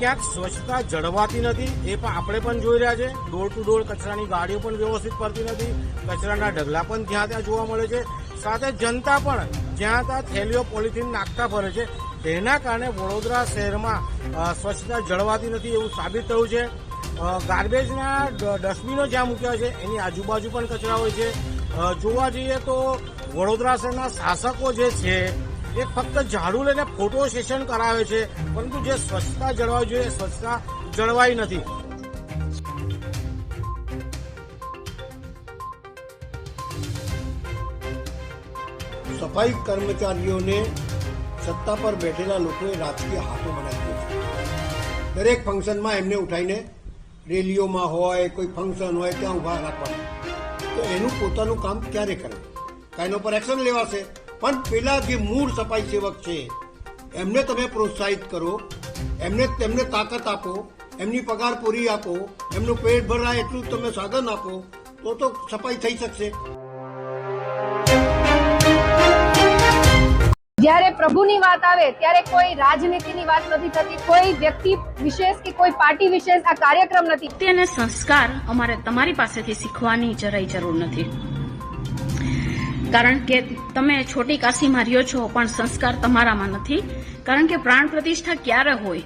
ક્યાંક સ્વચ્છતા જળવાતી નથી, એ પણ આપણે પણ જોઈ રહ્યા છે. ડોર ટુ ડોર કચરાની ગાડીઓ પણ વ્યવસ્થિત ફરતી નથી, કચરાના ઢગલા પણ જ્યાં ત્યાં જોવા મળે છે. સાથે જનતા પણ જ્યાં ત્યાં થેલીઓ પોલિથીન નાખતા ફરે છે. તેના કારણે વડોદરા શહેરમાં સ્વચ્છતા જળવાતી નથી એવું સાબિત થયું છે. ગાર્બેજના ડસ્ટબિનો જ્યાં મૂક્યા છે, એની આજુબાજુ પણ કચરા હોય છે. જોવા જઈએ તો વડોદરા શહેરના શાસકો જે છે એ ફક્ત ઝાડુ લઈને ફોટો સેશન કરાવે છે, પરંતુ જે સ્વચ્છતા જળવાવી જોઈએ સ્વચ્છતા જળવાઈ નથી. સફાઈ કર્મચારીઓને સત્તા પર બેઠેલા લોકોએ રાજકીય હાથો બનાવી છે. દરેક ફંક્શનમાં એમને ઉઠાઈને રેલીઓમાં હોય, કોઈ ફંક્શન હોય, ત્યાં ઊભા રાખવાના. તો એનું પોતાનું કામ ક્યારે કરે? કાંઈનો પર એક્શન લેવાશે. પણ પેલા જે મૂળ સફાઈ સેવક છે એમને તમે પ્રોત્સાહિત કરો એમને તેમને તાકાત આપો એમની પગાર પૂરી આપો એમનું પેટ ભરાય એટલું તમે સાધન આપો તો તો સફાઈ થઈ શકશે. જ્યારે પ્રભુની વાત આવે ત્યારે કોઈ રાજનીતિની વાત નથી થતી કોઈ વ્યક્તિ વિશેષ કે કોઈ પાર્ટી વિશેષ આ કાર્યક્રમ નથી. તેને સંસ્કાર અમારે તમારી પાસેથી શીખવાની જરાય જરૂર નથી. કારણ કે તમે છોટી કાશીમાં રહ્યો છો, પણ સંસ્કાર તમારામાં નથી. કારણ કે પ્રાણ પ્રતિષ્ઠા ક્યારે હોય?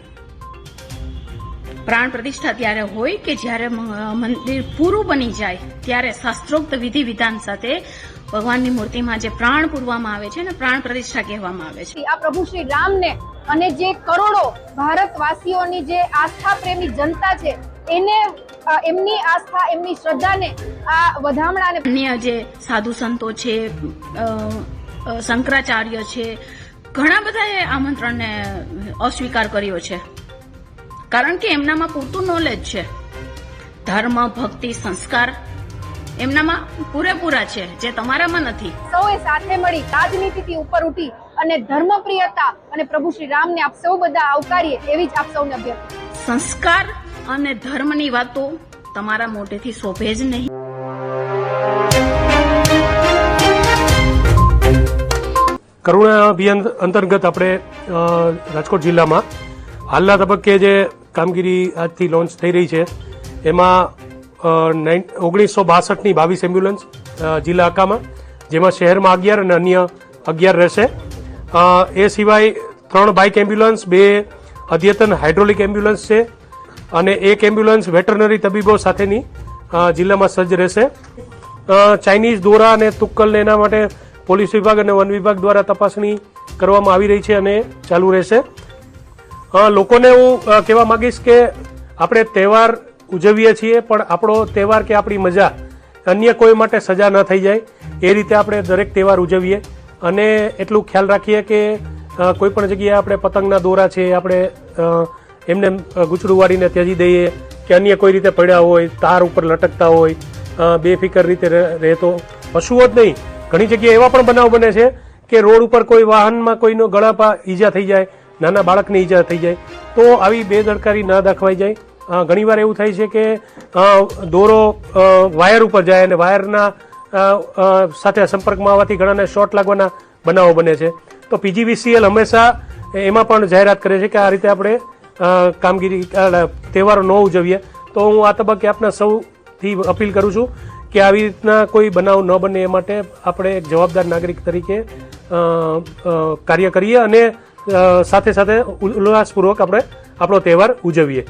પ્રાણ પ્રતિષ્ઠા ત્યારે હોય કે જ્યારે મંદિર પૂરું બની જાય, ત્યારે શાસ્ત્રોક્ત વિધિ વિધાન સાથે ભગવાનની મૂર્તિમાં જે પ્રાણ પૂરવામાં આવે છે ને પ્રાણ પ્રતિષ્ઠા કહેવામાં આવે છે. આ પ્રભુ શ્રી રામને અને જે કરોડો ભારતવાસીઓની જે આસ્થા પ્રેમી જનતા છે એને એમની આસ્થા એમની શ્રદ્ધાને આ વધામણાને અન્ય જે સાધુ સંતો છે શંકરાચાર્ય છે ઘણા બધાએ આમંત્રણને અસ્વીકાર કર્યો છે. કારણ કે એમનામાં પૂરતું નોલેજ છે. ધર્મ ભક્તિ સંસ્કાર એમનામાં પૂરેપૂરા છે જે તમારામાં નથી. સૌએ સાથે મળી રાજનીતિથી ઉપર ઉઠી અને ધર્મપ્રિયતા અને પ્રભુ શ્રી રામને આપ સૌ બધા આવકારીએ એવી જ આપ સૌને અભ્યર્થના. સંસ્કાર અને ધર્મની વાતો તમારા મોઢેથી શોભે જ નહીં. કરુણા અભિયાન અંતર્ગત આપણે રાજકોટ જિલ્લામાં હાલના તબક્કે જે કામગીરી આજથી લોન્ચ થઈ રહી છે, એમાં ઓગણીસો બાસઠની બાવીસ એમ્બ્યુલન્સ જિલ્લા આકામાં, જેમાં શહેરમાં અગિયાર અને અન્ય અગિયાર રહેશે. એ સિવાય ત્રણ બાઇક એમ્બ્યુલન્સ, બે અદ્યતન હાઇડ્રોલિક એમ્બ્યુલન્સ છે અને એક એમ્બ્યુલન્સ વેટરનરી તબીબો સાથેની જિલ્લામાં સજ્જ રહેશે. ચાઇનીઝ દોરા અને તુક્કલને એના માટે પોલીસ વિભાગ અને વન વિભાગ દ્વારા તપાસણી કરવામાં આવી રહી છે અને ચાલુ રહેશે. લોકોને હું કહેવા માંગીશ કે આપણે તહેવાર ઉજવીએ છીએ, પણ આપણો તહેવાર કે આપણી મજા અન્ય કોઈ માટે સજા ન થઈ જાય. એ રીતે આપણે દરેક તહેવાર ઉજવીએ અને એટલું ખ્યાલ રાખીએ કે કોઈ પણ જગ્યાએ આપણે પતંગના દોરા છે, આપણે એમને ગૂંચડું વાળીને ત્યજી દઈએ કે અન્ય કોઈ રીતે પડ્યા હોય, તાર ઉપર લટકતા હોય બેફિકર રીતે રહે- રહેતો પશુઓ જ નહીં. ઘણી જગ્યાએ એવા પણ બનાવ બને છે કે રોડ ઉપર કોઈ વાહનમાં કોઈનો ગળાપા ઈજા થઈ જાય, નાના બાળકને ઈજા થઈ જાય, તો આવી બેદરકારી ના દાખવાઈ જાય. ઘણીવાર એવું થાય છે કે દોરો વાયર ઉપર જાય અને વાયરના સાથે સંપર્કમાં આવવાથી ઘણાને શોર્ટ લાગવાના બનાવો બને છે. તો પીજીવીસીએલ હંમેશા એમાં પણ જાહેરાત કરે છે કે આ રીતે આપણે કામગીરી તહેવારો ન ઉજવીએ. તો હું આ તબક્કે આપના સૌથી અપીલ કરું છું કે આવી રીતના કોઈ બનાવ ન બને એ માટે આપણે એક જવાબદાર નાગરિક તરીકે કાર્ય કરીએ અને સાથે સાથે ઉલ્લાસપૂર્વક આપણે આપણો તહેવાર ઉજવીએ.